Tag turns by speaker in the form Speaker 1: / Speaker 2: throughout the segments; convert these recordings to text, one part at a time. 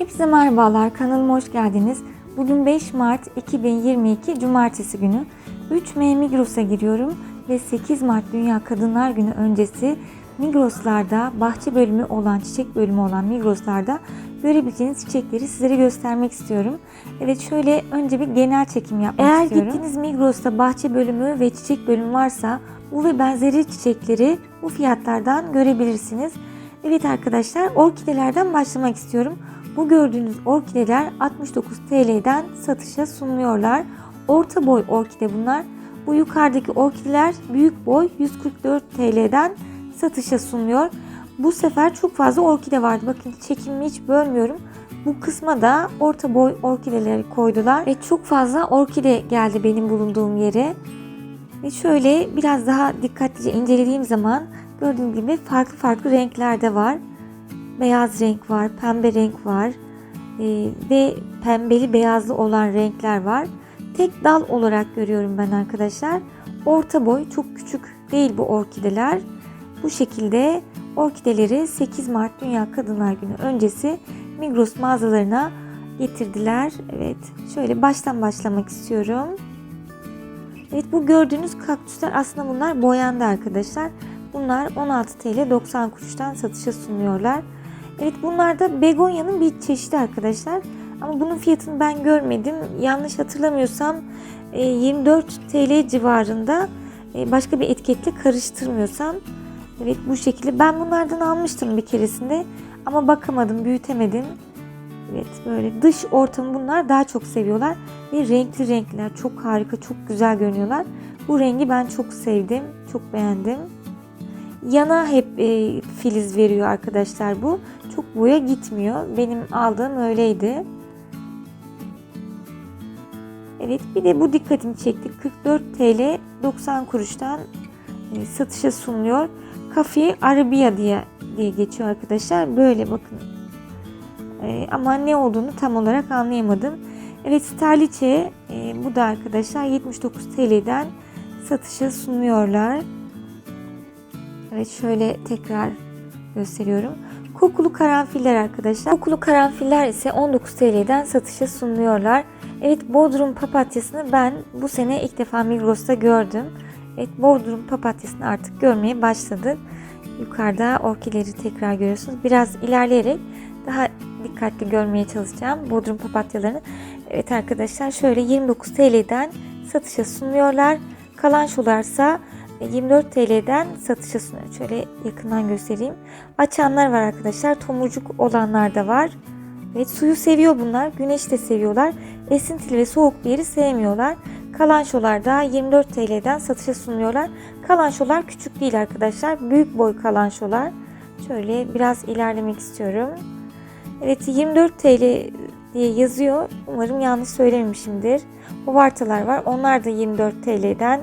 Speaker 1: Hepinize merhabalar, kanalıma hoş geldiniz. Bugün 5 Mart 2022 Cumartesi günü. 3M Migros'a giriyorum ve 8 Mart Dünya Kadınlar Günü öncesi Migros'larda bahçe bölümü olan, çiçek bölümü olan Migros'larda görebileceğiniz çiçekleri sizlere göstermek istiyorum. Evet şöyle önce bir genel çekim yapmak
Speaker 2: Eğer
Speaker 1: istiyorum.
Speaker 2: gittiğiniz
Speaker 1: gittiğiniz Migros'ta bahçe bölümü ve çiçek bölümü varsa bu ve benzeri çiçekleri bu fiyatlardan görebilirsiniz. Evet arkadaşlar orkidelerden başlamak istiyorum. Bu gördüğünüz orkideler 69 TL'den satışa sunuluyorlar. Orta boy orkide bunlar. Bu yukarıdaki orkideler büyük boy 144 TL'den satışa sunuluyor. Bu sefer çok fazla orkide vardı. Bakın çekimimi hiç bölmüyorum. Bu kısma da orta boy orkideleri koydular. Ve çok fazla orkide geldi benim bulunduğum yere. Ve şöyle biraz daha dikkatlice incelediğim zaman gördüğüm gibi farklı farklı renklerde var. Beyaz renk var, pembe renk var ee, ve pembeli beyazlı olan renkler var. Tek dal olarak görüyorum ben arkadaşlar. Orta boy çok küçük değil bu orkideler. Bu şekilde orkideleri 8 Mart Dünya Kadınlar Günü öncesi Migros mağazalarına getirdiler. Evet şöyle baştan başlamak istiyorum. Evet bu gördüğünüz kaktüsler aslında bunlar boyandı arkadaşlar. Bunlar 16 TL 90 kuruştan satışa sunuyorlar. Evet bunlar da begonya'nın bir çeşidi arkadaşlar. Ama bunun fiyatını ben görmedim. Yanlış hatırlamıyorsam e, 24 TL civarında e, başka bir etiketle karıştırmıyorsam. Evet bu şekilde. Ben bunlardan almıştım bir keresinde. Ama bakamadım, büyütemedim. Evet böyle dış ortamı bunlar daha çok seviyorlar. Ve renkli renkler çok harika, çok güzel görünüyorlar. Bu rengi ben çok sevdim, çok beğendim. Yana hep e, filiz veriyor arkadaşlar bu. Çok boya gitmiyor. Benim aldığım öyleydi. Evet bir de bu dikkatimi çekti. 44 TL 90 kuruştan e, satışa sunuluyor. Kafe Arabia diye diye geçiyor arkadaşlar. Böyle bakın. E, ama ne olduğunu tam olarak anlayamadım. Evet sterliçe e, bu da arkadaşlar 79 TL'den satışa sunuyorlar. Evet şöyle tekrar gösteriyorum. Kokulu karanfiller arkadaşlar. Kokulu karanfiller ise 19 TL'den satışa sunuluyorlar. Evet Bodrum papatyasını ben bu sene ilk defa Migros'ta gördüm. Evet Bodrum papatyasını artık görmeye başladık. Yukarıda orkileri tekrar görüyorsunuz. Biraz ilerleyerek daha dikkatli görmeye çalışacağım Bodrum papatyalarını. Evet arkadaşlar şöyle 29 TL'den satışa sunuyorlar. Kalançolarsa 24 TL'den satışa sunuyor. Şöyle yakından göstereyim. Açanlar var arkadaşlar. Tomurcuk olanlar da var. Evet suyu seviyor bunlar. Güneş de seviyorlar. Esintili ve soğuk bir yeri sevmiyorlar. Kalançolar da 24 TL'den satışa sunuyorlar. Kalançolar küçük değil arkadaşlar. Büyük boy kalançolar. Şöyle biraz ilerlemek istiyorum. Evet 24 TL diye yazıyor. Umarım yanlış söylememişimdir. Hovartalar var. Onlar da 24 TL'den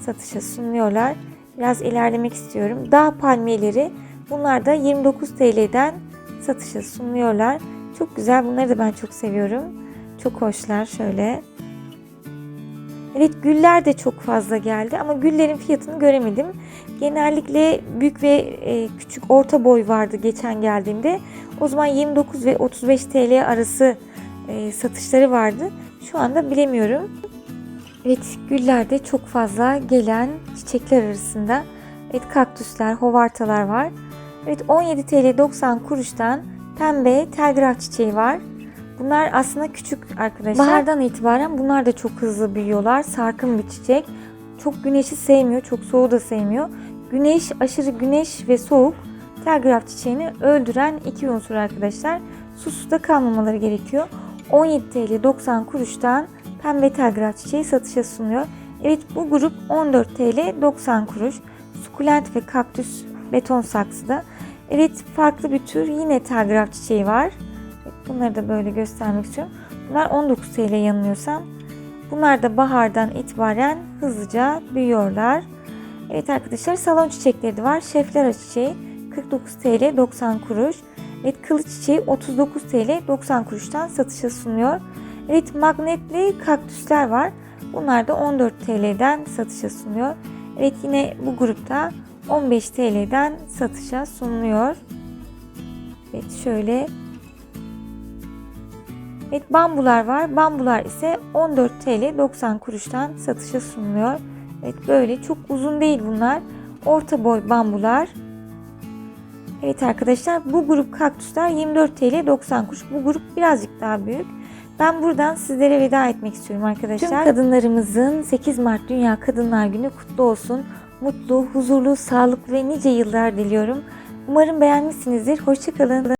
Speaker 1: satışa sunuyorlar. Biraz ilerlemek istiyorum. Dağ palmiyeleri bunlar da 29 TL'den satışa sunuyorlar. Çok güzel. Bunları da ben çok seviyorum. Çok hoşlar şöyle. Evet güller de çok fazla geldi ama güllerin fiyatını göremedim. Genellikle büyük ve e, küçük orta boy vardı geçen geldiğimde. O zaman 29 ve 35 TL arası e, satışları vardı. Şu anda bilemiyorum. Evet güllerde çok fazla gelen çiçekler arasında evet kaktüsler, hovartalar var. Evet 17 TL 90 kuruştan pembe telgraf çiçeği var. Bunlar aslında küçük arkadaşlar. Bahardan itibaren bunlar da çok hızlı büyüyorlar. Sarkın bir çiçek. Çok güneşi sevmiyor, çok soğuğu da sevmiyor. Güneş, aşırı güneş ve soğuk telgraf çiçeğini öldüren iki unsur arkadaşlar. Susuz da kalmamaları gerekiyor. 17 TL 90 kuruştan pembe telgraf çiçeği satışa sunuyor. Evet bu grup 14 TL 90 kuruş. Sukulent ve kaktüs beton saksıda. Evet farklı bir tür yine telgraf çiçeği var. Bunları da böyle göstermek istiyorum. Bunlar 19 TL yanılıyorsam. Bunlar da bahardan itibaren hızlıca büyüyorlar. Evet arkadaşlar salon çiçekleri de var. Şefler çiçeği 49 TL 90 kuruş. Evet kılıç çiçeği 39 TL 90 kuruştan satışa sunuyor. Evet magnetli kaktüsler var. Bunlar da 14 TL'den satışa sunuyor. Evet yine bu grupta 15 TL'den satışa sunuluyor. Evet şöyle Evet bambular var. Bambular ise 14 TL 90 kuruştan satışa sunuluyor. Evet böyle çok uzun değil bunlar. Orta boy bambular. Evet arkadaşlar bu grup kaktüsler 24 TL 90 kuruş. Bu grup birazcık daha büyük. Ben buradan sizlere veda etmek istiyorum arkadaşlar. Tüm kadınlarımızın 8 Mart Dünya Kadınlar Günü kutlu olsun. Mutlu, huzurlu, sağlıklı ve nice yıllar diliyorum. Umarım beğenmişsinizdir. Hoşçakalın.